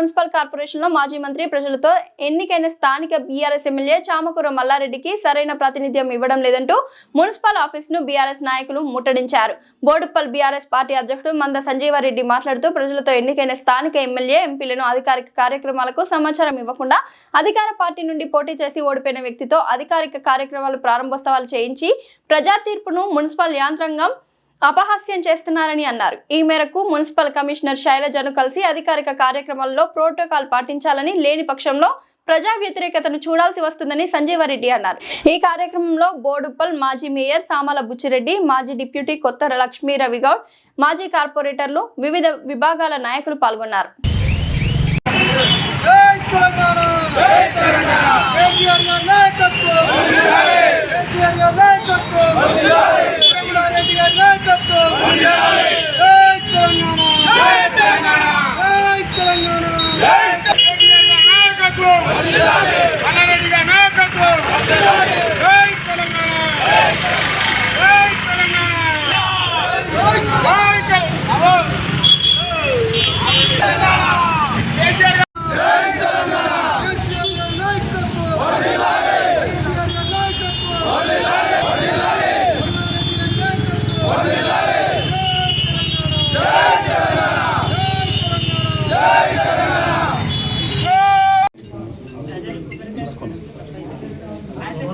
Municipal కార్పొరేషన్లో మాజీ మంత్రి ప్రజలతో ఎన్నికైన స్థానిక బీఆర్ఎస్ ఎమ్మెల్యే చామకూర మల్లారెడ్డికి సరైన ప్రాతినిధ్యం ఇవ్వడం లేదంటూ మున్సిపల్ ఆఫీస్ను బీఆర్ఎస్ నాయకులు ముట్టడించారు. బోడుప్పల్ బీఆర్ఎస్ పార్టీ అధ్యక్షుడు మంద సంజీవారెడ్డి మాట్లాడుతూ ప్రజలతో ఎన్నికైన స్థానిక ఎమ్మెల్యే ఎంపీలను అధికారిక కార్యక్రమాలకు సమాచారం ఇవ్వకుండా అధికార పార్టీ నుండి పోటీ చేసి ఓడిపోయిన వ్యక్తితో అధికారిక కార్యక్రమాలు ప్రారంభోత్సవాలు చేయించి ప్రజా తీర్పును మున్సిపల్ యాంత్రాంగం అపహాస్యం చేస్తున్నారని అన్నారు. ఈ మేరకు మున్సిపల్ కమిషనర్ శైలజను కలిసి అధికారిక కార్యక్రమాల్లో ప్రోటోకాల్ పాటించాలని లేని పక్షంలో ప్రజా వ్యతిరేకతను చూడాల్సి వస్తుందని సంజీవారెడ్డి అన్నారు. ఈ కార్యక్రమంలో బోడుప్పల్ మాజీ మేయర్ సామల బుచ్చిరెడ్డి మాజీ డిప్యూటీ కొత్త లక్ష్మీ రవిగౌడ్ మాజీ కార్పొరేటర్లు వివిధ విభాగాల నాయకులు పాల్గొన్నారు. జై తెలంగాణ! కేసీఆర్ గారి నాయకత్వం! కేసీఆర్ గారి నాయకత్వం రెడ్డి గారి నాయకత్వం జై తెలంగాణ జై తెలంగాణ కేసీఆర్ గారి నాయకత్వం కేసీఆర్ గారి నాయకత్వం రెడ్డి గారి నాయకత్వం జై తెలంగాణ జై తెలంగాణ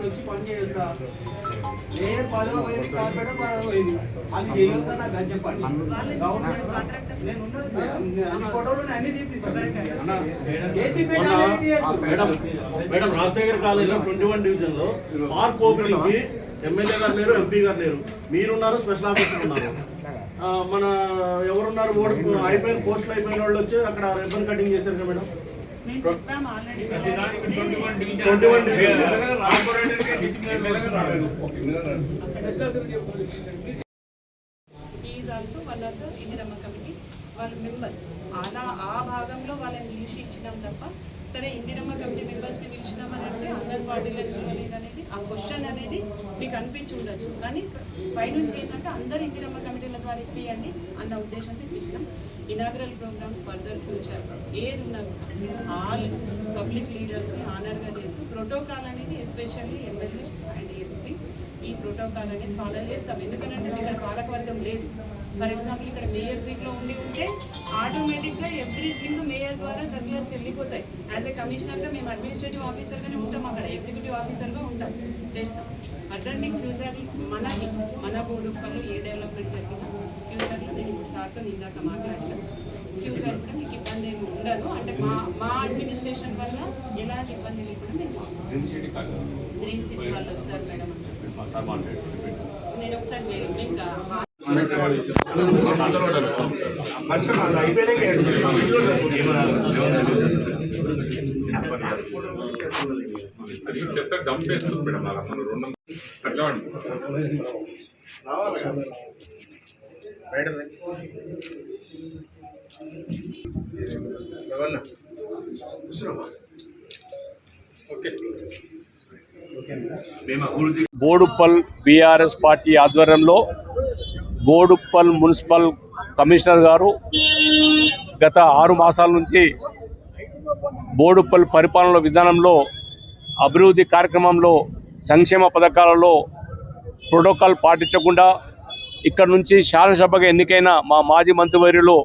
వచ్చి పని చేయొచ్చా లేయర్ పదవి పోయింది కార్పొరేటర్ పదవి పోయింది. అది చేయొచ్చా నాకు అది చెప్పండి నేను మేడం నేను అన్ని ఫోటోలు నేను అన్ని చూపిస్తాను కేసీపీ మేడం మేడం రాజశేఖర్ కాలేజీలో ట్వంటీ వన్ డివిజన్లో పార్క్ ఓపెనింగ్కి ఎమ్మెల్యే గారు లేరు ఎంపీ గారు లేరు. మీరున్నారు స్పెషల్ ఆఫీసర్ ఉన్నారు. మన ఎవరున్నారు ఓటు అయిపోయిన పోస్టులు అయిపోయిన వాళ్ళు వచ్చి అక్కడ రిబ్బన్ కటింగ్ చేశారు కదా madam? Also the Indiramma committee వాళ్ళ మెంబర్. అలా ఆ భాగంలో వాళ్ళని పిలిచి ఇచ్చినాం తప్ప సరే ఇందిరమ్మ కమిటీ మెంబర్స్ని పిలిచినామని అంటే అందరి పార్టీలకు చూడలేదు అనేది ఆ క్వశ్చన్ అనేది మీకు అనిపించి ఉండొచ్చు. కానీ పైనుంచి ఏంటంటే అందరు ఇందిరమ్మ కమిటీల ద్వారా ఇప్పియండి అన్న ఉద్దేశంతో ఇప్పించినాం. ఇనాగరల్ ప్రోగ్రామ్స్ ఫర్దర్ ఫ్యూచర్ ఏది ఉన్నా ఆల్ పబ్లిక్ లీడర్స్ని ఆనర్గా చేస్తూ ప్రోటోకాల్ అనేది ఎస్పెషల్లీ ఎమ్మెల్యే అండ్ ఎంపీ ఈ ప్రోటోకాల్ అనేది ఫాలో చేస్తాం. ఎందుకంటే ఇక్కడ పాలకవర్గం లేదు. ఫర్ ఎగ్జాంపుల్ ఇక్కడ మేయర్ సీట్లో ఉండి ఉంటే ఆటోమేటిక్గా ఎవ్రీథింగ్ మేయర్ ద్వారా సర్క్యులర్స్ వెళ్ళిపోతాయి. యాజ్ ఏ కమిషనర్గా మేము అడ్మినిస్ట్రేటివ్ ఆఫీసర్గానే ఉంటాం అక్కడ ఎగ్జిక్యూటివ్ ఆఫీసర్గా ఉంటాం. చేస్తాం. అటెండింగ్ ఫ్యూచర్ మనకి మన బోర్డు ఏ డెవలప్మెంట్ జరిగినా ఫ్యూచర్లో నేను ఇప్పుడు సార్తో ఇందాక మాట్లాడినా ఫ్యూచర్ కూడా మీకు ఇబ్బంది ఏమి ఉండదు. అంటే మా మా అడ్మినిస్ట్రేషన్ వల్ల ఎలాంటి ఇబ్బంది లేకుండా మేము చూస్తాం గ్రీన్ సిటీ వాళ్ళు వస్తారు మేడం నేను ఒకసారి మీకు అది చెత్త డంప్ వేస్తుంది మేడం అలా మన రెండు కట్టవండి బోడుప్పల్ బీఆర్ఎస్ పార్టీ ఆధ్వర్యంలో బోడుప్పల్ మున్సిపల్ కమిషనర్ గారు గత ఆరు మాసాల నుంచి బోడుప్పల్ పరిపాలన విధానంలో అభివృద్ధి కార్యక్రమంలో సంక్షేమ పథకాలలో ప్రోటోకాల్ పాటించకుండా ఇక్కడ నుంచి శాసనసభగా ఎన్నికైన మా మాజీ మంత్రివర్యులు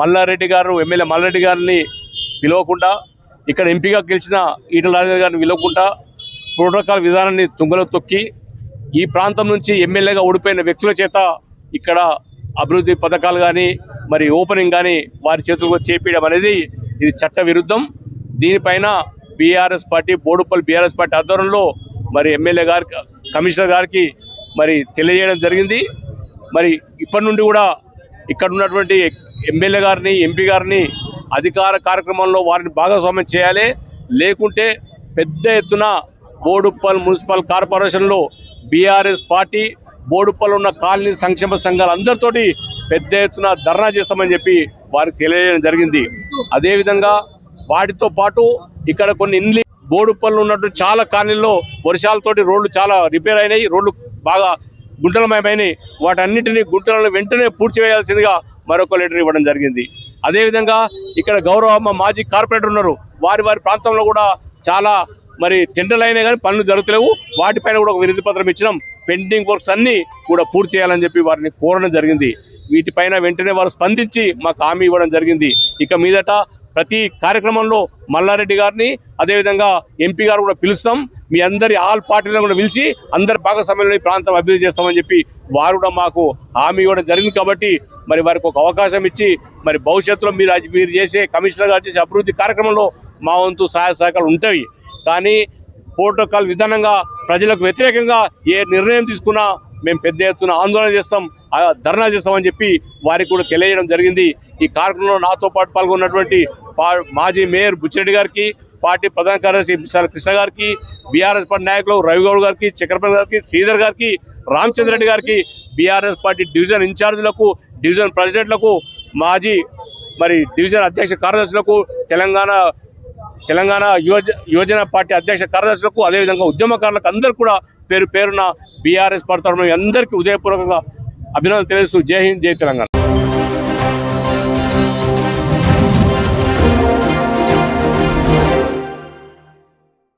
మల్లారెడ్డి గారు ఎమ్మెల్యే మల్లారెడ్డి గారిని పిలవకుండా ఇక్కడ ఎంపీగా గెలిచిన ఈటల రాజేంద్ర గారిని పిలవకుండా ప్రోటోకాల్ విధానాన్ని తుంగలో తొక్కి ఈ ప్రాంతం నుంచి ఎమ్మెల్యేగా ఓడిపోయిన వ్యక్తుల చేత ఇక్కడ అభివృద్ధి పథకాలు కానీ మరి ఓపెనింగ్ కానీ వారి చేతుల్లో చేపించడం అనేది ఇది చట్ట విరుద్ధం. దీనిపైన BRS party Bodupalli BRS party ఆధ్వర్యంలో మరి ఎమ్మెల్యే గారికి కమిషనర్ గారికి మరి తెలియజేయడం జరిగింది. మరి ఇప్పటి నుండి కూడా ఇక్కడ ఉన్నటువంటి ఎమ్మెల్యే గారిని ఎంపీ గారిని అధికార కార్యక్రమంలో వారిని భాగస్వామ్యం చేయాలి. లేకుంటే పెద్ద ఎత్తున బోడుప్పల్ మున్సిపల్ కార్పొరేషన్లో బీఆర్ఎస్ పార్టీ బోడుప్పల్ ఉన్న కాలనీ సంక్షేమ సంఘాలు అందరితోటి పెద్ద ఎత్తున ధర్నా చేస్తామని చెప్పి వారికి తెలియజేయడం జరిగింది. అదేవిధంగా వాటితో పాటు ఇక్కడ కొన్ని ఇండ్లు బోడుప్పల్లో ఉన్నట్టు చాలా కాలనీల్లో వర్షాలతోటి రోడ్లు చాలా రిపేర్ అయినాయి. రోడ్లు బాగా గుంటలమయమైనాయి. వాటన్నిటిని గుంటలను వెంటనే పూడ్చివేయాల్సిందిగా మరొక లెటర్ ఇవ్వడం జరిగింది. అదేవిధంగా ఇక్కడ గౌరవ మా మాజీ కార్పొరేటర్ ఉన్నారు. వారి వారి ప్రాంతంలో కూడా చాలా మరి టెండర్లు అయినా కానీ పనులు జరుగుతలేవు. వాటిపైన కూడా ఒక వినతి పత్రం ఇచ్చినాం. పెండింగ్ వర్క్స్ అన్ని కూడా పూర్తి చేయాలని చెప్పి వారిని కోరడం జరిగింది. వీటిపైన వెంటనే వారు స్పందించి మాకు హామీ ఇవ్వడం జరిగింది. ఇక మీదట ప్రతి కార్యక్రమంలో మల్లారెడ్డి గారిని అదేవిధంగా ఎంపీ గారు కూడా పిలుస్తాం. మీ అందరి ఆల్ పార్టీలను కూడా పిలిచి అందరి భాగస్వామ్యంలో ఈ ప్రాంతం అభివృద్ధి చేస్తామని చెప్పి వారు కూడా మాకు హామీ ఇవ్వడం జరిగింది కాబట్టి మరి వారికి ఒక అవకాశం ఇచ్చి మరి భవిష్యత్తులో మీరు మీరు చేసే కమిషనర్ గారు చేసే అభివృద్ధి కార్యక్రమంలో మా వంతు సహాయ సహకారాలు ఉంటాయి. కానీ ప్రోటోకాల్ విధానంగా ప్రజలకు వ్యతిరేకంగా ఏ నిర్ణయం తీసుకున్నా మేము పెద్ద ఎత్తున ఆందోళన చేస్తాం ధర్నా చేస్తామని చెప్పి వారికి కూడా తెలియజేయడం జరిగింది. ఈ కార్యక్రమంలో నాతో పాటు పాల్గొన్నటువంటి మాజీ మేయర్ బుచ్చిరెడ్డి గారికి పార్టీ ప్రధాన కార్యదర్శి బిసాల కృష్ణ గారికి బీఆర్ఎస్ పార్టీ నాయకులు రవిగౌడ్ గారికి చక్రపతి గారికి శ్రీధర్ గారికి రామచంద్ర రెడ్డి గారికి బీఆర్ఎస్ పార్టీ డివిజన్ ఇన్ఛార్జీలకు డివిజన్ ప్రెసిడెంట్లకు మాజీ మరి డివిజన్ అధ్యక్ష కార్యదర్శులకు తెలంగాణ తెలంగాణ యువజ యువజన పార్టీ అధ్యక్ష కార్యదర్శులకు అదేవిధంగా ఉద్యమకారులకు అందరూ కూడా పేరు పేరున బీఆర్ఎస్ పడతారు అందరికీ ఉదయపూర్వకంగా అభినందనలు తెలుస్తూ జై హింద్ జై తెలంగాణ.